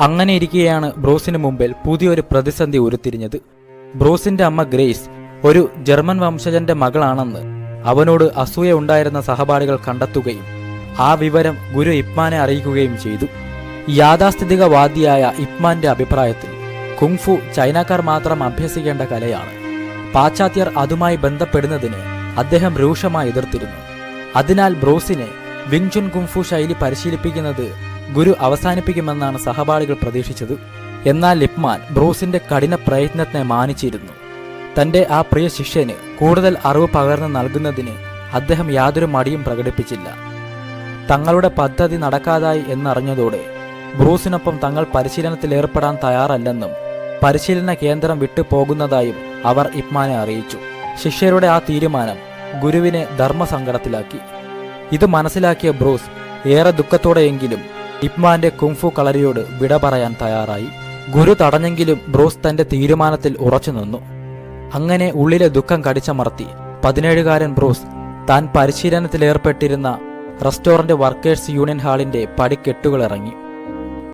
അങ്ങനെ ഇരിക്കെയാണ് ബ്രൂസിന് മുമ്പിൽ പുതിയൊരു പ്രതിസന്ധി ഉരുത്തിരിഞ്ഞത്. ബ്രൂസിന്റെ അമ്മ ഗ്രേസ് ഒരു ജർമ്മൻ വംശജന്റെ മകളാണെന്ന് അവനോട് അസൂയ ഉണ്ടായിരുന്ന സഹപാഠികൾ കണ്ടെത്തുകയും ആ വിവരം ഗുരു ഇപ്മാനെ അറിയിക്കുകയും ചെയ്തു. യാഥാസ്ഥിതികവാദിയായ ഇപ്മാന്റെ അഭിപ്രായത്തിൽ കുങ്ഫു ചൈനക്കാർ മാത്രം അഭ്യസിക്കേണ്ട കലയാണ്. പാശ്ചാത്യർ അതുമായി ബന്ധപ്പെടുന്നതിനെ അദ്ദേഹം രൂക്ഷമായി എതിർത്തിരുന്നു. അതിനാൽ ബ്രൂസിനെ വിങ്ചുൻ കുങ്ഫു ശൈലി പരിശീലിപ്പിക്കുന്നത് ഗുരു അവസാനിപ്പിക്കുമെന്നാണ് സഹപാഠികൾ പ്രതീക്ഷിച്ചത്. എന്നാൽ ലിപ്മാൻ ബ്രൂസിന്റെ കഠിന പ്രയത്നത്തെ മാനിച്ചിരുന്നു. തന്റെ ആ പ്രിയ ശിഷ്യന് കൂടുതൽ അറിവ് പകർന്നു നൽകുന്നതിന് അദ്ദേഹം യാതൊരു മടിയും പ്രകടിപ്പിച്ചില്ല. തങ്ങളുടെ പദ്ധതി നടക്കാതായി എന്നറിഞ്ഞതോടെ ബ്രൂസിനൊപ്പം തങ്ങൾ പരിശീലനത്തിൽ ഏർപ്പെടാൻ തയ്യാറല്ലെന്നും പരിശീലന കേന്ദ്രം വിട്ടുപോകുന്നതായും അവർ ഇപ്മാനെ അറിയിച്ചു. ശിഷ്യരുടെ ആ തീരുമാനം ഗുരുവിനെ ധർമ്മസങ്കടത്തിലാക്കി. ഇത് മനസ്സിലാക്കിയ ബ്രൂസ് ഏറെ ദുഃഖത്തോടെയെങ്കിലും ഇപ്മാന്റെ കുങ്ഫു കളരിയോട് വിട പറയാൻ തയ്യാറായി. ഗുരു തടഞ്ഞെങ്കിലും ബ്രൂസ് തന്റെ തീരുമാനത്തിൽ ഉറച്ചു നിന്നു. അങ്ങനെ ഉള്ളിലെ ദുഃഖം കടിച്ചമർത്തി. പതിനേഴുകാരൻ ബ്രൂസ് താൻ പരിശീലനത്തിലേർപ്പെട്ടിരുന്ന റെസ്റ്റോറന്റ് വർക്കേഴ്സ് യൂണിയൻ ഹാളിന്റെ പടിക്കെട്ടുകൾ ഇറങ്ങി